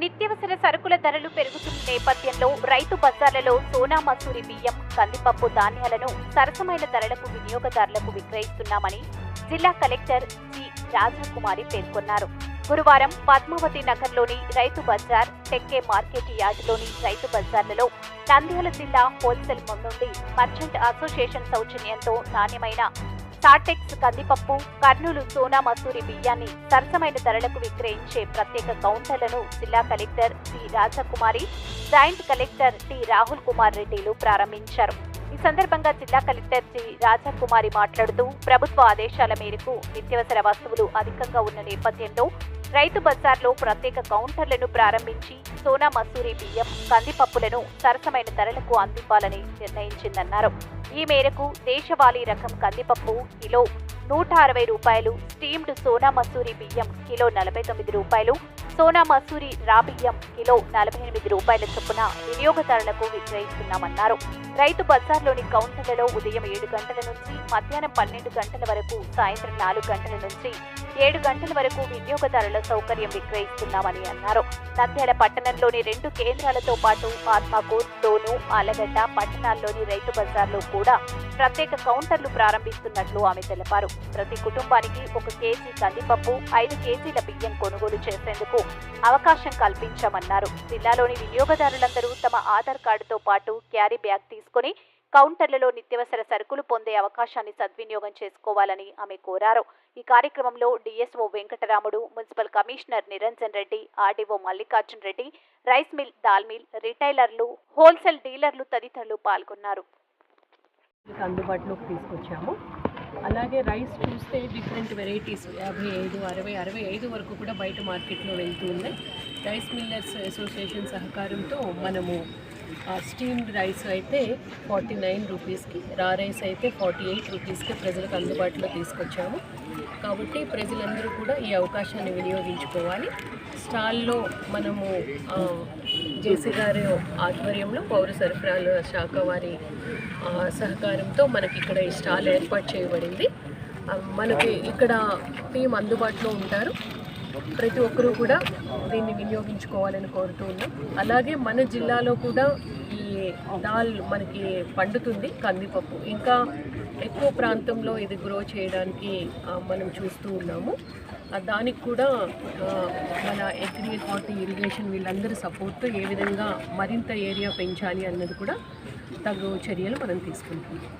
నిత్యావసర సరుకుల ధరలు పెరుగుతున్న నేపథ్యంలో రైతు బజార్లలో సోనా మసూరి బియ్యం కందిపప్పు ధాన్యాలను సరసమైన ధరలకు వినియోగదారులకు విక్రయిస్తున్నామని జిల్లా కలెక్టర్ జి రాజకుమారి పేర్కొన్నారు. గురువారం పద్మావతి నగర్లోని రైతు బజార్ టెక్కే మార్కెట్ యార్డులోని రైతు బజార్లలో నంద్యాల జిల్లా హోల్సేల్ నుండి మర్చెంట్ అసోసియేషన్ సౌజన్యంతో నాణ్యమైన సాటెక్స్ కందిపప్పు కర్నూలు సోనా మసూరి బియ్యాన్ని సరసమైన ధరలకు విక్రయించే ప్రత్యేక కౌంటర్లను జిల్లా collector C. Rajakumari joint collector T. Rahul Kumar రెడ్డిలు ప్రారంభించారు. ఈ సందర్భంగా జిల్లా కలెక్టర్ సి. రాజకుమారి మాట్లాడుతూ ప్రభుత్వ ఆదేశాల మేరకు నిత్యవసర వస్తువులు అధికంగా ఉన్న నేపథ్యంలో రైతు బజార్లో ప్రత్యేక కౌంటర్లను ప్రారంభించి సోనా మసూరి బియ్యం కందిపప్పులను సరసమైన ధరలకు అందివ్వాలని నిర్ణయించిందన్నారు. ఈ మేరకు దేశవాళీ రకం కందిపప్పు కిలో నూట అరవై రూపాయలు స్టీమ్డ్ సోనా మసూరి బియ్యం కిలో నలభై తొమ్మిది రూపాయలు సోనా మసూరి రా బియ్యం కిలో నలభై ఎనిమిది రూపాయల చొప్పున వినియోగదారులకు విక్రయిస్తున్నామన్నారు. రైతు బజార్లోని కౌంటర్లలో ఉదయం ఏడు గంటల నుంచి మధ్యాహ్నం పన్నెండు గంటల వరకు సాయంత్రం నాలుగు గంటల నుంచి ఏడు గంటల వరకు వినియోగదారుల సౌకర్యం విక్రయిస్తున్నామని అన్నారు. నంద్యాల పట్టణంలోని రెండు కేంద్రాలతో పాటు ఆత్మకూర్ డోను ఆలగడ్డ పట్టణాల్లోని రైతు బజార్లో కూడా ప్రత్యేక కౌంటర్లు ప్రారంభిస్తున్నట్లు ఆమె తెలిపారు. ప్రతి కుటుంబానికి ఒక కేజీ కందిపప్పు ఐదు కేజీల బియ్యం కొనుగోలు చేసేందుకు అవకాశం కల్పించామన్నారు. జిల్లాలోని వినియోగదారులందరూ తమ ఆధార్ కార్డుతో పాటు క్యారీ బ్యాగ్ తీసుకుని కౌంటర్లలో నిత్యవసర సరుకులు పొందే అవకాశాన్ని సద్వినియోగం చేసుకోవాలని ఆమె కోరారు. ఈ కార్యక్రమంలో DSO Venkataramudu municipal commissioner Niranjan Reddy RDO Mallikarjun Reddy rice mill dal mill రిటైలర్లు wholesale డీలర్లు తదితరులు పాల్గొన్నారు. మీకు అందుబాటులోకి తీసుకొచ్చాము. అలాగే రైస్ చూస్తే డిఫరెంట్ వెరైటీస్ యాభై ఐదు అరవై అరవై ఐదు వరకు కూడా బయట మార్కెట్లో వెళ్తూ ఉన్నాయి. రైస్ మిల్లర్స్ అసోసియేషన్ సహకారంతో మనము స్టీమ్డ్ రైస్ అయితే ఫార్టీ నైన్ రూపీస్కి రా రైస్ అయితే ఫార్టీ ఎయిట్ రూపీస్కి ప్రజలకు అందుబాటులో తీసుకొచ్చాము. కాబట్టి ప్రజలందరూ కూడా ఈ అవకాశాన్ని వినియోగించుకోవాలి. స్టాల్లో మనము జేసీ గారి ఆధ్వర్యంలో పౌర సరఫరాల శాఖ వారి సహకారంతో మనకి ఇక్కడ ఈ స్టాల్ ఏర్పాటు చేయబడింది. మనకి ఇక్కడ టీం అందుబాటులో ఉంటారు. ప్రతి ఒక్కరూ కూడా దీన్ని వినియోగించుకోవాలని కోరుతూ ఉన్నాం. అలాగే మన జిల్లాలో కూడా ఈ దాల్ మనకి పండుతుంది కందిపప్పు. ఇంకా ఎక్కువ ప్రాంతంలో ఇది గ్రో చేయడానికి మనం చూస్తూ ఉన్నాము. దానికి కూడా మన అగ్రి హార్టీ ఇరిగేషన్ వీళ్ళందరి సపోర్ట్తో ఏ విధంగా మరింత ఏరియా పెంచాలి అన్నది కూడా తగు చర్యలు మనం తీసుకుంటున్నాం.